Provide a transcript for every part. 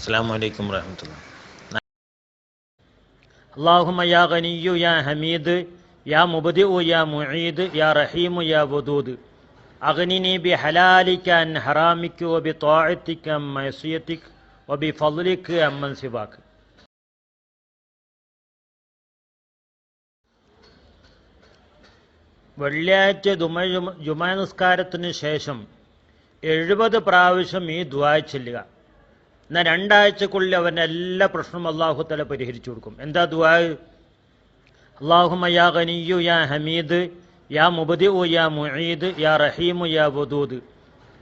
അസ്സാം വലൈക്കും വാഹമത്തുള്ള അള്ളാഹുമ യാ ഖനിയു യാ ഹമീദ് യാ മുഈദ് യാ റഹീമു യാ വദൂദ്. അഗ്നിനി ബി ഹലാലിക്കാൻ ഹറാമിക്ക് ഒബി തോഴത്തിക്ക് മൈസിയത്തിക്ക് ഒബി ഫലിക്ക് അമ്മൻ വെള്ളിയാഴ്ച ദുമ ജുമ നിസ്കാരത്തിന് ശേഷം എഴുപത് പ്രാവശ്യം ഈ ദ്വായ ചൊല്ലുക. എന്നാൽ രണ്ടാഴ്ചക്കുള്ളിൽ അവന്റെ എല്ലാ പ്രശ്നവും അള്ളാഹു തല പരിഹരിച്ചു കൊടുക്കും. എന്താ ദുവാ അള്ളാഹുമ യാ ഖനിയു യാ ഹമീദ് യാ മുബദി മുബദിഉ യാ മുഈദ് യാ റഹീമു യാ വദൂദ്.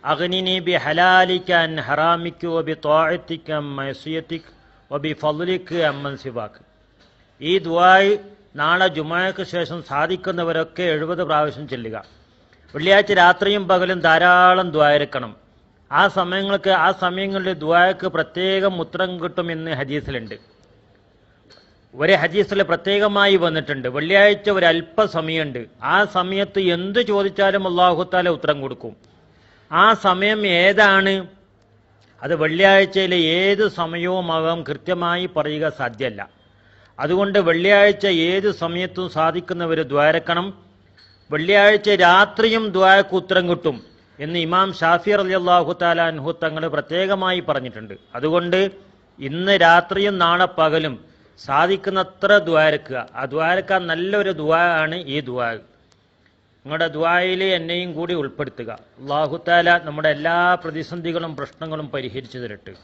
അഗ്നിനി ബി ഹലാലിക അൻ ഹറാമിക വബി ത്വാഅതിക അൻ ഒ വബി ഫലിക്ക് അമ്മൻ സിവാക്ക് ഈ ദുവായ് നാളെ ജുമാക്ക് ശേഷം സാധിക്കുന്നവരൊക്കെ എഴുപത് പ്രാവശ്യം ചെല്ലുക. വെള്ളിയാഴ്ച രാത്രിയും പകലും ധാരാളം ദ്വാരക്കണം ആ സമയങ്ങൾക്ക് ആ സമയങ്ങളിൽ ദ്വായക്ക് പ്രത്യേകം ഉത്തരം കിട്ടുമെന്ന് ഹദീസിലുണ്ട്. ഒരു ഹദീസിൽ പ്രത്യേകമായി വന്നിട്ടുണ്ട്. വെള്ളിയാഴ്ച ഒരു അല്പസമയമുണ്ട്. ആ സമയത്ത് എന്ത് ചോദിച്ചാലും അള്ളാഹുത്താല ഉത്തരം കൊടുക്കും. ആ സമയം ഏതാണ്? അത് വെള്ളിയാഴ്ചയിലെ ഏത് സമയവുമാകാം കൃത്യമായി പറയുക സാധ്യമല്ല. അതുകൊണ്ട് വെള്ളിയാഴ്ച ഏത് സമയത്തും സാധിക്കുന്നവർ ദ്വാരക്കണം വെള്ളിയാഴ്ച രാത്രിയും ദ്വാരക്ക് ഉത്തരം കിട്ടും. എന്ന് ഇമാം ഷാഫി അലി അള്ളാഹു താലാൻഹു തങ്ങൾ പ്രത്യേകമായി പറഞ്ഞിട്ടുണ്ട്. അതുകൊണ്ട് ഇന്ന് രാത്രിയും നാളെ പകലും സാധിക്കുന്നത്ര ദ്വാരക്കുക ആ ദ്വാരക്ക നല്ലൊരു ദ്വാ ആണ് ഈ ദ്വാ നിങ്ങളുടെ ദ്വായിൽ എന്നെയും കൂടി ഉൾപ്പെടുത്തുക. അള്ളാഹുത്താല നമ്മുടെ എല്ലാ പ്രതിസന്ധികളും പ്രശ്നങ്ങളും പരിഹരിച്ചു തരട്ടെ.